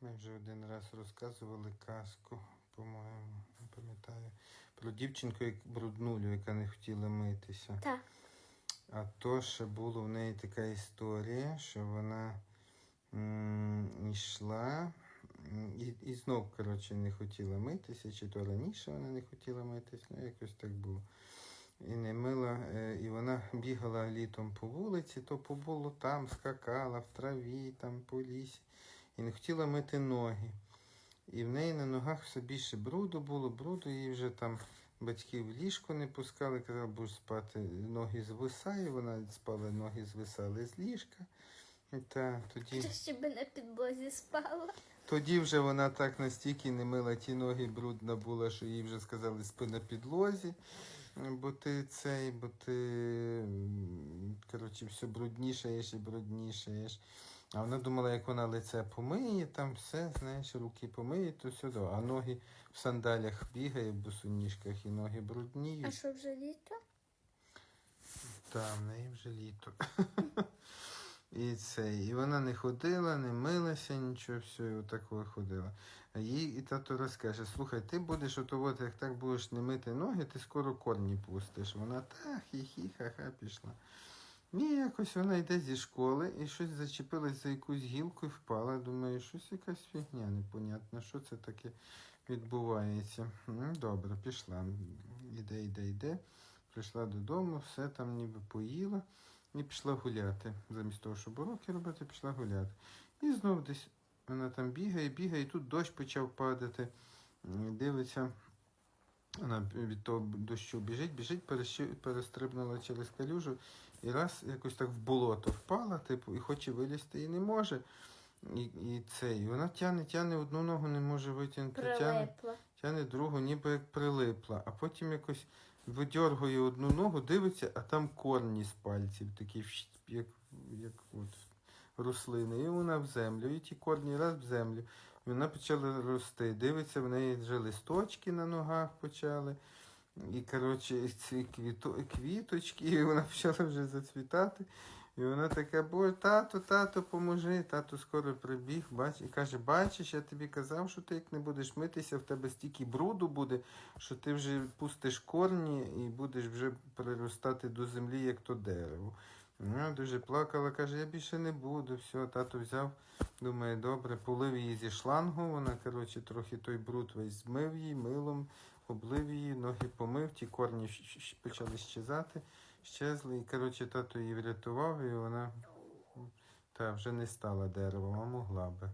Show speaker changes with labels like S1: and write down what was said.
S1: Ми вже один раз розказували казку, по-моєму, не пам'ятаю, про дівчинку як бруднулю, яка не хотіла митися.
S2: Так.
S1: А то ще було в неї така історія, що вона м, йшла і, і знов, коротше, не хотіла митися, чи то раніше вона не хотіла митися, ну якось так було. І не мила, е, і вона бігала літом по вулиці, то по болотам скакала в траві, там по лісі, і не хотіла мити ноги. І в неї на ногах все більше бруду було, бруду, її вже там батьки в ліжко не пускали, казали, будеш спати, ноги звисає, вона спала, ноги звисали з ліжка. Та тоді,
S2: ще на підлозі спала.
S1: тоді вже вона так настільки не мила ті ноги, брудна була, що їй вже сказали спи на підлозі, бо ти цей, бо ти коротше, все бруднішаєш і бруднішаєш. А вона думала, як вона лице помиє, там все, знаєш, руки помиє, то сюди. А ноги в сандалях бігає в босоніжках і ноги брудніють.
S2: А що вже літо?
S1: Та, в неї вже літо. І це, і вона не ходила, не милася, нічого, все, і отак ходила. А їй і тато розкаже: слухай, ти будеш ото от, як так будеш не мити ноги, ти скоро корні пустиш. Вона так, хі-хі, ха-ха пішла. І якось вона йде зі школи і щось зачепилась за якусь гілку і впала. Думаю, щось якась фігня непонятна, що це таке відбувається. Ну, добре, пішла. Іде, йде, йде. Прийшла додому, все там ніби поїла і пішла гуляти. Замість того, щоб уроки робити, пішла гуляти. І знов десь вона там бігає, бігає, і тут дощ почав падати. Дивиться, вона від того дощу біжить, біжить, перестрибнула через калюжу і раз якось так в болото впала, типу, і хоче вилізти і не може. І, і це, і вона тяне, тяне одну ногу, не може витягнути, тяне, тяне другу, ніби як прилипла, а потім якось видьоргує одну ногу, дивиться, а там корні з пальців, такі як, як от, рослини. І вона в землю, і ті корні раз в землю. Вона почала рости. Дивиться, в неї вже листочки на ногах почали. І, коротше, ці квіто, квіточки, і вона почала вже зацвітати. І вона така, бо тато, тато, поможи. Тато скоро прибіг, бач, і каже, бачиш, я тобі казав, що ти як не будеш митися, в тебе стільки бруду буде, що ти вже пустиш корні і будеш вже приростати до землі, як то дерево. Вона дуже плакала, каже, я більше не буду. Все, тато взяв, думає, добре, полив її зі шлангу. Вона, коротше, трохи той бруд весь змив її милом, облив її, ноги помив, ті корні почали щезати, щезли. І, коротше, тато її врятував, і вона та, вже не стала деревом, а могла би.